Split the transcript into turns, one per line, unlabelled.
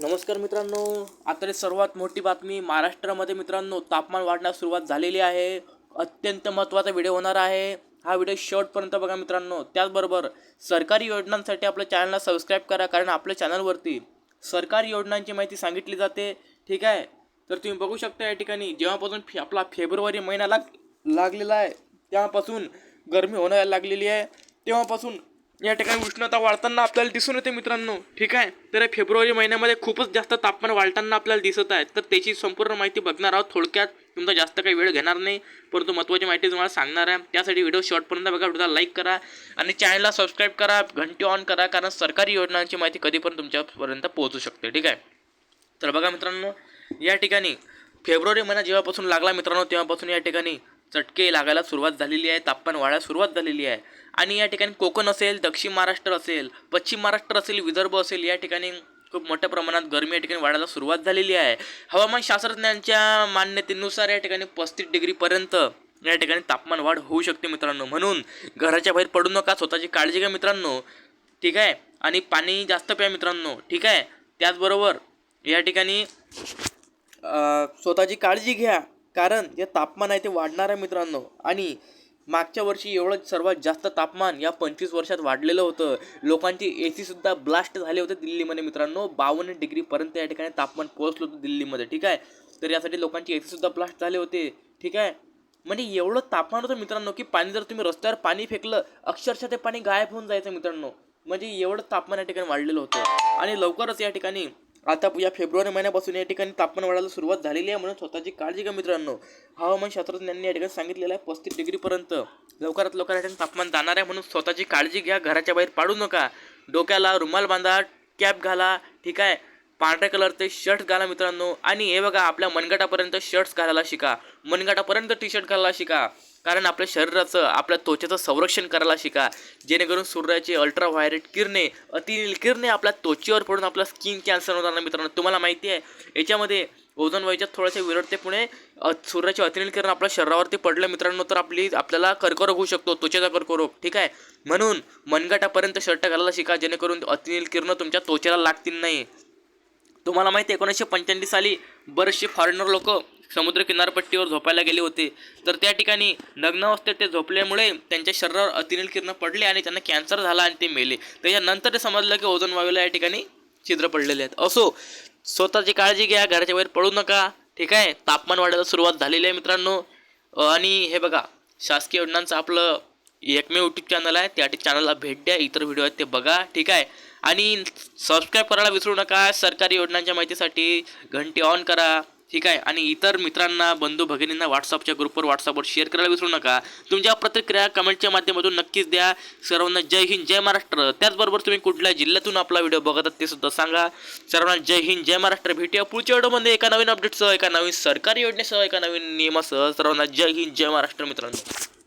नमस्कार मित्रांनो आता सर्वात मोठी बातमी महाराष्ट्रामध्ये मित्रांनो तापमान वाढण्यास सुरुवात झालेली आहे. अत्यंत महत्त्वाचा व्हिडिओ होणार आहे. हा व्हिडिओ शेवटपर्यंत बघा मित्रांनो. त्याचबरोबर सरकारी योजनांसाठी आपल्या चॅनलला सबस्क्राईब करा कारण आपल्या चॅनलवरती सरकारी योजनांची माहिती सांगितली जाते. ठीक आहे? तर तुम्ही बघू शकता या ठिकाणी जेव्हापासून फे आपला फेब्रुवारी महिना लाग लागलेला आहे तेव्हापासून गरमी होण्याला लागलेली आहे. तेव्हापासून या ठिकाणी उष्णता वाढताना आपल्याला दिसून येते मित्रांनो. ठीक आहे? तर फेब्रुवारी महिन्यामध्ये खूपच जास्त तापमान वाढताना आपल्याला दिसत आहे. तर त्याची संपूर्ण माहिती बघणार आहोत. थोडक्यात तुमचा जास्त काही वेळ घेणार नाही. परंतु महत्त्वाची माहिती तुम्हाला सांगणार आहे. त्यासाठी व्हिडिओ शॉर्टपर्यंत बघा. व्हिडिओला लाईक करा आणि चॅनलला सबस्क्राईब करा. घंटी ऑन करा. कारण सरकारी योजनांची माहिती कधी पण तुमच्यापर्यंत पोहोचू शकते. ठीक आहे? तर बघा मित्रांनो या ठिकाणी फेब्रुवारी महिना जेव्हापासून लागला मित्रांनो तेव्हापासून या ठिकाणी चटके लागायला सुरुवात झालेली आहे तापमान वाढायला सुरुवात झालेली आहे. आणि या ठिकाणी कोकण असेल दक्षिण महाराष्ट्र असेल पश्चिम महाराष्ट्र असेल विदर्भ असेल या ठिकाणी खूप मोठ्या प्रमाणात गरमी या ठिकाणी वाढायला सुरुवात झालेली आहे. हवामान शास्त्रज्ञांच्या मान्यतेनुसार या ठिकाणी पस्तीस डिग्रीपर्यंत या ठिकाणी तापमान वाढ होऊ शकते मित्रांनो. म्हणून घराच्या बाहेर पडू नका स्वतःची काळजी घ्या मित्रांनो. ठीक आहे? आणि पाणी जास्त प्या मित्रांनो. ठीक आहे? त्याचबरोबर या ठिकाणी स्वतःची काळजी घ्या. कारण जे तापमान आहे ते वाढणार आहे मित्रांनो. आणि मागच्या वर्षी एवढं सर्वात जास्त तापमान या पंचवीस वर्षात वाढलेलं होतं. लोकांची ए सीसुद्धा ब्लास्ट झाले होते दिल्लीमध्ये मित्रांनो. बावन्न डिग्रीपर्यंत या ठिकाणी तापमान पोहोचलं होतं दिल्लीमध्ये ठीक आहे? तर यासाठी लोकांची ए सीसुद्धा ब्लास्ट झाले होते ठीक आहे? म्हणजे एवढं तापमान होतं मित्रांनो की पाणी जर तुम्ही रस्त्यावर पाणी फेकलं अक्षरशः ते पाणी गायब होऊन जायचं मित्रांनो. म्हणजे एवढं तापमान या ठिकाणी वाढलेलं होतं. आणि लवकरच या ठिकाणी आता या फेब्रुवारी महिन्यापासून या ठिकाणी तापमान वाढायला सुरुवात झालेली आहे म्हणून स्वतःची काळजी घ्या मित्रांनो. हवामान शास्त्रज्ञांनी या ठिकाणी सांगितलेलं आहे पस्तीस डिग्रीपर्यंत लवकरात लवकर या ठिकाणी तापमान जाणार आहे म्हणून स्वतःची काळजी घ्या घराच्या बाहेर पाडू नका. डोक्याला रुमाल बांधा कॅप घाला ठीक आहे? पांढऱ्या कलरचे शर्ट घाला मित्रांनो. आणि हे बघा आपल्या मनगटापर्यंत शर्ट्स घालायला शिका. मनगटापर्यंत टी शर्ट घालायला शिका. कारण आपल्या शरीराचं आपल्या त्वचेचं संरक्षण करायला शिका. जेणेकरून सूर्याची अल्ट्रा व्हायरेट किरणे अतिनील किरणे आपल्या त्वचेवर पडून आपला स्किन कॅन्सर होणार नाही मित्रांनो. तुम्हाला माहिती आहे याच्यामध्ये ओझोन वायूच्या थोड्याशा विरडतेपुणे सूर्याचे अतिनील किरण आपल्या शरीरावरती पडलं मित्रांनो तर आपली आपल्याला कर्करोग होऊ शकतो त्वचेचा कर्करोग ठीक आहे? म्हणून मनगटापर्यंत शर्ट घालायला शिका जेणेकरून अतिनील किरणं तुमच्या त्वचेला लागतील नाही. तुम्हाला माहिती आहे एकोणीसशे पंच्याण्णव साली बरेचसे फॉरेनर लोक समुद्र किनारपट्टीवर झोपायला गेले होते. तर त्या ठिकाणी नग्न अवस्थेत ते झोपल्यामुळे त्यांच्या शरीरावर अतिनील किरण पडले आणि त्यांना कॅन्सर झाला आणि ते मेले. त्याच्यानंतर ते समजलं की ओझोन वायूला या ठिकाणी छिद्र पडलेले आहेत. असो स्वतःची काळजी घ्या घराच्या बाहेर पडू नका. ठीक आहे? तापमान वाढायला सुरुवात झालेली आहे मित्रांनो. आणि हे बघा शासकीय योजनांचं आपलं एकमेव यूट्यूब चॅनल आहे. त्या चॅनलला भेट द्या. इतर व्हिडिओ आहेत ते बघा. ठीक आहे? आणि सबस्क्राईब करायला विसरू नका. सरकारी योजनांच्या माहितीसाठी घंटी ऑन करा. ठीक आहे? आणि इतर मित्रांना बंधू भगिनींना व्हॉट्सअपच्या ग्रुपवर व्हॉट्सअपवर शेअर करायला विसरू नका. तुमच्या प्रतिक्रिया कमेंटच्या माध्यमातून नक्कीच द्या. सर्वांना जय हिंद जय महाराष्ट्र. त्याचबरोबर तुम्ही कुठल्या जिल्ह्यातून आपला व्हिडिओ बघत आहात ते सुद्धा सांगा. सर्वांना जय हिंद जय महाराष्ट्र. भेटूया पुढच्या व्हिडिओमध्ये एका नवीन अपडेटसह एका नवीन सरकारी योजनेसह एका नवीन नियमासह. सर्वांना जय हिंद जय महाराष्ट्र मित्रांनो.